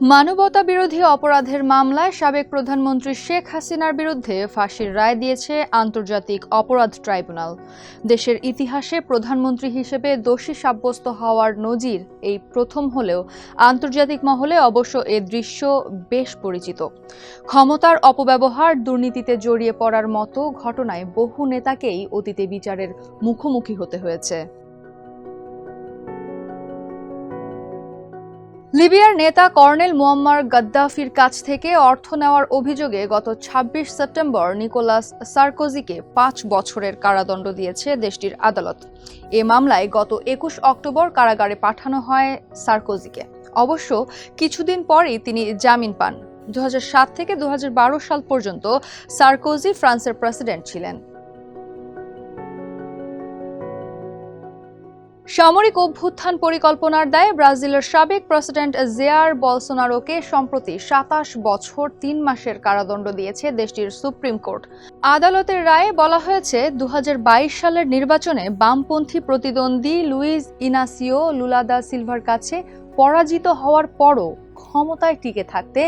মানবতা বিরোধী অপরাধের মামলায় সাবেক প্রধানমন্ত্রী শেখ হাসিনার বিরুদ্ধে ফাঁসির রায় দিয়েছে আন্তর্জাতিক অপরাধ ট্রাইব্যুনাল। দেশের ইতিহাসে প্রধানমন্ত্রী হিসেবে দোষী সাব্যস্ত হওয়ার নজির এই প্রথম হলেও আন্তর্জাতিক মহলে অবশ্য এ দৃশ্য বেশ পরিচিত। ক্ষমতার অপব্যবহার, দুর্নীতিতে জড়িয়ে পড়ার মতো ঘটনায় বহু নেতাকেই অতীতে বিচারের মুখোমুখি হতে হয়েছে। লিবিয়ার নেতা কর্নেল মুয়াম্মার গাদ্দাফির কাছ থেকে অর্থ নেওয়ার অভিযোগে গত ২৬ সেপ্টেম্বর নিকোলাস সার্কোজিকে পাঁচ বছরের কারাদণ্ড দিয়েছে দেশটির আদালত। এ মামলায় গত একুশ অক্টোবর কারাগারে পাঠানো হয় সার্কোজিকে। অবশ্য কিছুদিন পরই তিনি জামিন পান। দু হাজার সাত থেকে দু হাজার বারো সাল পর্যন্ত সার্কোজি ফ্রান্সের প্রেসিডেন্ট ছিলেন। সামরিক অভ্যুত্থান পরিকল্পনার দায়ে ব্রাজিলের সাবেক প্রেসিডেন্ট জেয়ার বলসোনারোকে সম্প্রতি সাতাশ বছর তিন মাসের কারাদণ্ড দিয়েছে দেশটির সুপ্রিম কোর্ট। আদালতের রায়ে বলা হয়েছে দু হাজার বাইশ সালের নির্বাচনে বামপন্থী প্রতিদ্বন্দ্বী লুইজ ইনাসিও লুলাদা সিলভার কাছে পরাজিত হওয়ার পরও ক্ষমতায় টিকে থাকতে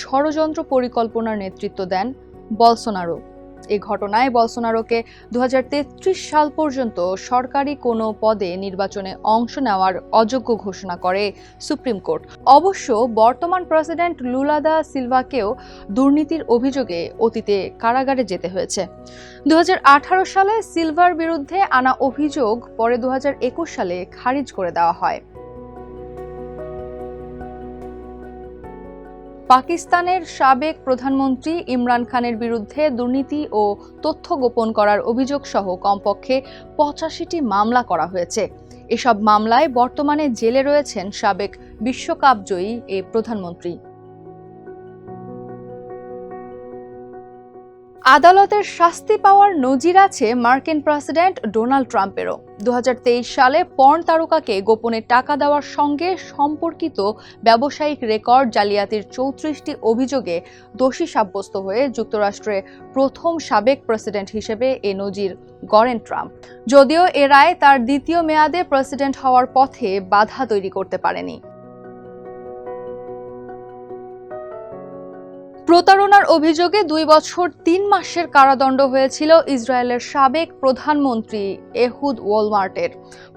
ষড়যন্ত্র পরিকল্পনার নেতৃত্ব দেন বলসোনারো। এ ঘটনায় বলসোনারোকে দু হাজার তেত্রিশ সাল পর্যন্ত সরকারি কোনো পদে নির্বাচনে অংশ নেওয়ার অযোগ্য ঘোষণা করে সুপ্রিম কোর্ট। অবশ্য বর্তমান প্রেসিডেন্ট লুলাদা সিলভাকেও দুর্নীতির অভিযোগে অতীতে কারাগারে যেতে হয়েছে। দু হাজার আঠারো সালে সিলভার বিরুদ্ধে আনা অভিযোগ পরে দু হাজার একুশ সালে খারিজ করে দেওয়া হয়। পাকিস্তানের সাবেক প্রধানমন্ত্রী ইমরান খানের বিরুদ্ধে দুর্নীতি ও তথ্য গোপন করার অভিযোগ সহ কমপক্ষে পঁচাশিটি মামলা করা হয়েছে। এসব মামলায় বর্তমানে জেলে রয়েছেন সাবেক বিশ্বকাপ জয়ী এ প্রধানমন্ত্রী। আদালতের শাস্তি পাওয়ার নজির আছে মার্কিন প্রেসিডেন্ট ডোনাল্ড ট্রাম্পেরও। দু হাজার তেইশ সালে পর্ন তারকাকে গোপনে টাকা দেওয়ার সঙ্গে সম্পর্কিত ব্যবসায়িক রেকর্ড জালিয়াতির চৌত্রিশটি অভিযোগে দোষী সাব্যস্ত হয়ে যুক্তরাষ্ট্রে প্রথম সাবেক প্রেসিডেন্ট হিসেবে এ নজির গড়েন ট্রাম্প। যদিও এ রায় তার দ্বিতীয় মেয়াদে প্রেসিডেন্ট হওয়ার পথে বাধা তৈরি করতে পারেনি। প্রতারণার অভিযোগে দুই বছর তিন মাসের কারাদণ্ড হয়েছিল ইসরায়েলের সাবেক প্রধানমন্ত্রী এহুদ ওয়ালমার্টের।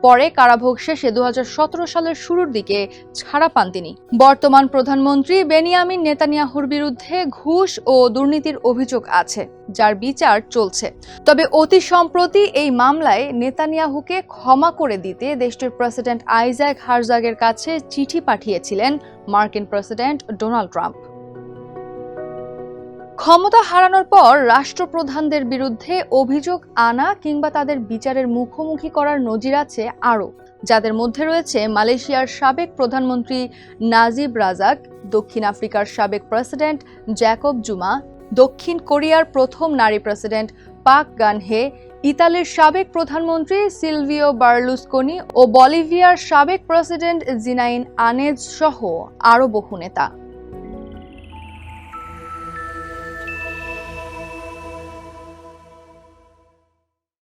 পরে কারাভোগ শেষে দু হাজার সতেরো সালের শুরুর দিকে ছাড়া পান তিনি। বর্তমান প্রধানমন্ত্রী বেনিয়ামিন নেতানিয়াহুর বিরুদ্ধে ঘুষ ও দুর্নীতির অভিযোগ আছে, যার বিচার চলছে। তবে অতি সম্প্রতি এই মামলায় নেতানিয়াহুকে ক্ষমা করে দিতে দেশটির প্রেসিডেন্ট আইজ্যাক হারজাগের কাছে চিঠি পাঠিয়েছিলেন মার্কিন প্রেসিডেন্ট ডোনাল্ড ট্রাম্প। ক্ষমতা হারানোর পর রাষ্ট্রপ্রধানদের বিরুদ্ধে অভিযোগ আনা কিংবা তাদের বিচারের মুখোমুখি করার নজির আছে আরও। যাদের মধ্যে রয়েছে মালয়েশিয়ার সাবেক প্রধানমন্ত্রী নাজিব রাজাক, দক্ষিণ আফ্রিকার সাবেক প্রেসিডেন্ট জ্যাকব জুমা, দক্ষিণ কোরিয়ার প্রথম নারী প্রেসিডেন্ট পাক গানহে, ইতালির সাবেক প্রধানমন্ত্রী সিলভিও বার্লুসকোনি ও বলিভিয়ার সাবেক প্রেসিডেন্ট জিনাইন আনেজ সহ আরও বহু নেতা।